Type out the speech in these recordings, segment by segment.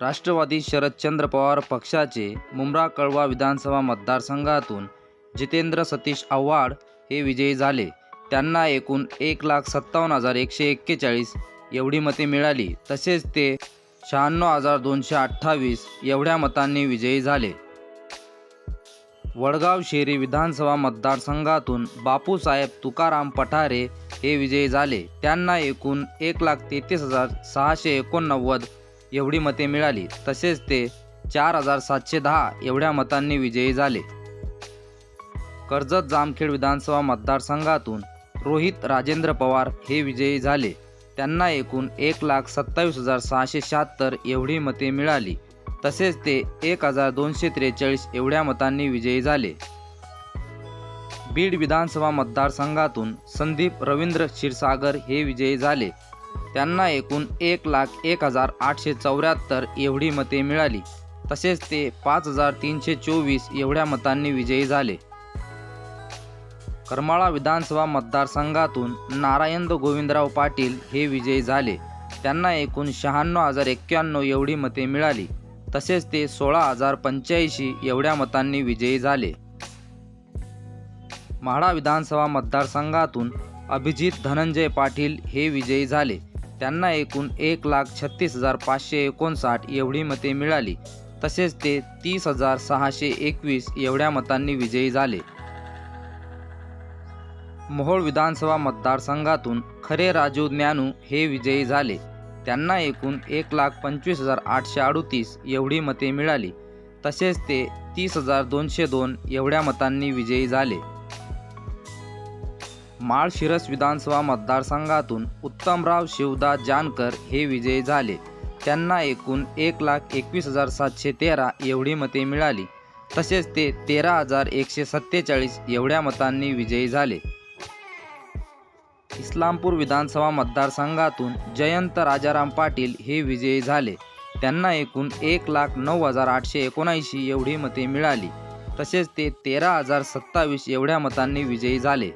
राष्ट्रवादी शरदचंद्र पवार पक्षाचे मुंब्रा कळवा विधानसभा मतदारसंघातून जितेंद्र सतीश आव्हाड हे विजयी झाले. त्यांना एकूण एक लाख सत्तावन्न हजार एकशे एक्केचाळीस एवढी मते मिळाली. तसेच ते शहाण्णव हजार दोनशे अठ्ठावीस एवढ्या मतांनी विजयी झाले. वडगाव शेरी विधानसभा मतदारसंघातून बापूसाहेब तुकाराम पठारे हे विजयी झाले. त्यांना एकूण एक लाख तेहतीस हजार सहाशे एकोणनव्वद एवढी मते मिळाली तसेच ते चार हजार सातशे दहा एवढ्या मतांनी विजयी झाले. कर्जत जामखेड विधानसभा मतदारसंघातून रोहित राजेंद्र पवार हे विजयी झाले. त्यांना एकूण एक लाख सत्तावीस हजार सहाशे शहात्तर एवढी मते मिळाली तसेच ते एक हजार दोनशे त्रेचाळीस एवढ्या मतांनी विजयी झाले. बीड विधानसभा मतदारसंघातून संदीप रवींद्र क्षीरसागर हे विजयी झाले. त्यांना एकूण एक लाख एक हजार आठशे चौऱ्याहत्तर एवढी मते मिळाली. तसेच ते पाच हजार तीनशे चोवीस एवढ्या मतांनी विजयी झाले. करमाळा विधानसभा मतदारसंघातून नारायण गोविंदराव पाटील हे विजयी झाले. त्यांना एकूण शहाण्णव हजार एक्क्याण्णव एवढी मते मिळाली. तसेच ते सोळा हजार पंच्याऐंशी एवढ्या मतांनी विजयी झाले. म्हाडा विधानसभा मतदारसंघातून अभिजित धनंजय पाटील हे विजयी झाले. त्यांना एकूण एक लाख छत्तीस हजार पाचशे एकोणसाठ एवढी मते मिळाली. तसेच ते तीस हजार सहाशे एकवीस एवढ्या मतांनी विजयी झाले. मोहोळ विधानसभा मतदारसंघातून खरे राजू ज्ञानू हे विजयी झाले. त्यांना एकूण एक लाख पंचवीस हजार आठशे अडुतीस एवढी मते मिळाली. तसेच ते तीस हजार दोनशे दोन एवढ्या मतांनी विजयी झाले. माळशिरस विधानसभा मतदारसंघातून उत्तमराव शिवदास जानकर हे विजयी झाले. त्यांना एकूण एक लाख एकवीस हजार सातशे तेरा एवढी मते मिळाली. तसेच ते तेरा हजार एकशे सत्तेचाळीस एवढ्या मतांनी विजयी झाले. इस्लामपूर विधानसभा मतदारसंघातून जयंत राजाराम पाटील हे विजयी झाले. त्यांना एकूण एक लाख नऊ हजार आठशे एकोणऐंशी एवढी मते मिळाली. तसेच ते तेरा हजार सत्तावीस एवढ्या मतांनी विजयी झाले.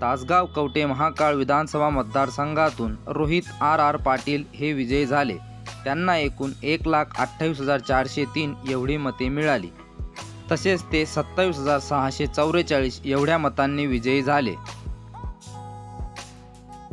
तासगाव कवटे महाकाळ विधानसभा मतदारसंघातून रोहित आर आर पाटील हे विजयी झाले. त्यांना एकूण एक लाख अठ्ठावीस हजार चारशे तीन एवढी मते मिळाली. तसेच ते सत्तावीस हजार सहाशे चौवेचाळीस एवढ्या मतांनी विजयी झाले.